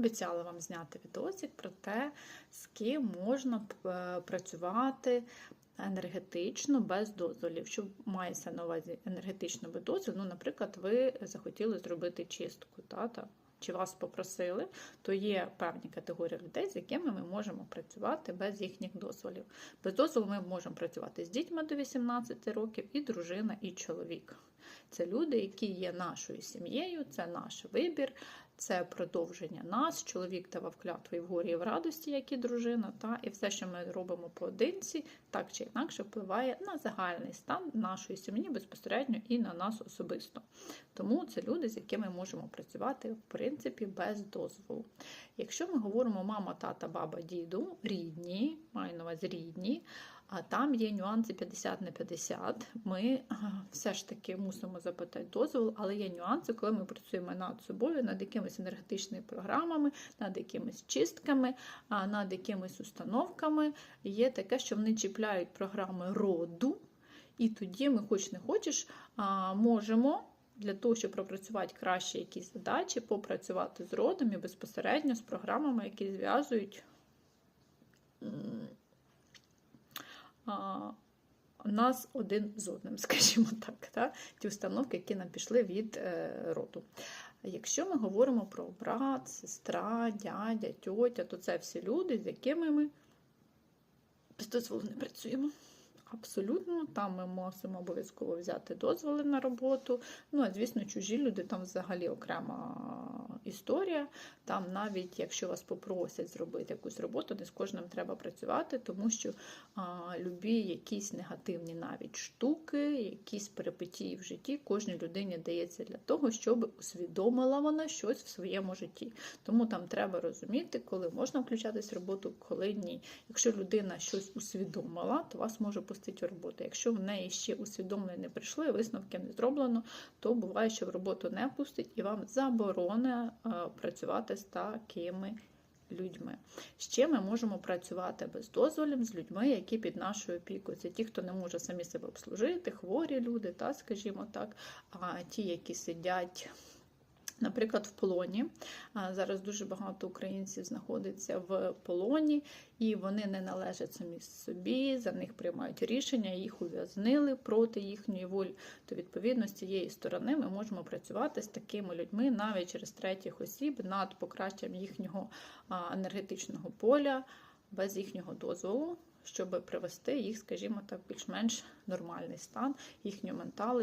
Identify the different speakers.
Speaker 1: Обіцяла вам зняти відосик про те, з ким можна е, працювати енергетично без дозволів. Що мається на увазі енергетично без дозволів? Ну, наприклад, ви захотіли зробити чистку, та, та, чи вас попросили, то є певні категорії людей, з якими ми можемо працювати без їхніх дозволів. Без дозволу ми можемо працювати з дітьми до 18 років, і дружина, і чоловік. Це люди, які є нашою сім'єю, це наш вибір, це продовження нас. Чоловік давав клятву і в горі і в радості, як і дружина. Та і все, що ми робимо поодинці, так чи інакше впливає на загальний стан нашої сім'ї безпосередньо і на нас особисто. Тому це люди, з якими можемо працювати в принципі без дозволу. Якщо ми говоримо мама, тата, баба, діду, рідні, маю на увазі рідні. А там є нюанси 50 на 50. Ми все ж таки мусимо запитати дозвол, але є нюанси, коли ми працюємо над собою, над якимись енергетичними програмами, над якимись чистками, над якимись установками. Є таке, що вони чіпляють програми роду, і тоді ми, хоч не хочеш, можемо. Для того, щоб пропрацювати краще якісь задачі, попрацювати з родом і безпосередньо з програмами, які зв'язують нас один з одним, скажімо так, та? ті установки, які нам пішли від е, роду. Якщо ми говоримо про брат, сестра, дядя, тьотя, то це всі люди, з якими ми без дозволу не працюємо. Абсолютно, там ми мусимо обов'язково взяти дозволи на роботу. Ну, а звісно, чужі люди там взагалі окрема історія. Там, навіть якщо вас попросять зробити якусь роботу, не з кожним треба працювати, тому що а, любі якісь негативні навіть штуки, якісь перипетії в житті кожній людині дається для того, щоб усвідомила вона щось в своєму житті. Тому там треба розуміти, коли можна включатись в роботу, коли ні. Якщо людина щось усвідомила, то вас може пустити в роботу. Якщо в неї ще усвідомлення не прийшли, висновки не зроблено, то буває, що в роботу не пустить і вам заборонено працювати з такими людьми. Ще ми можемо працювати без дозволів з людьми, які під нашою опікою. Це ті, хто не може самі себе обслужити, хворі люди, та, скажімо так, а ті, які сидять. Наприклад, в полоні зараз дуже багато українців знаходиться в полоні, і вони не належать самі собі, за них приймають рішення, їх ув'язнили проти їхньої волі. То відповідно з цієї сторони ми можемо працювати з такими людьми навіть через третіх осіб над покращенням їхнього енергетичного поля без їхнього дозволу. Щоб привести їх, скажімо так, більш-менш нормальний стан, їхню менталу,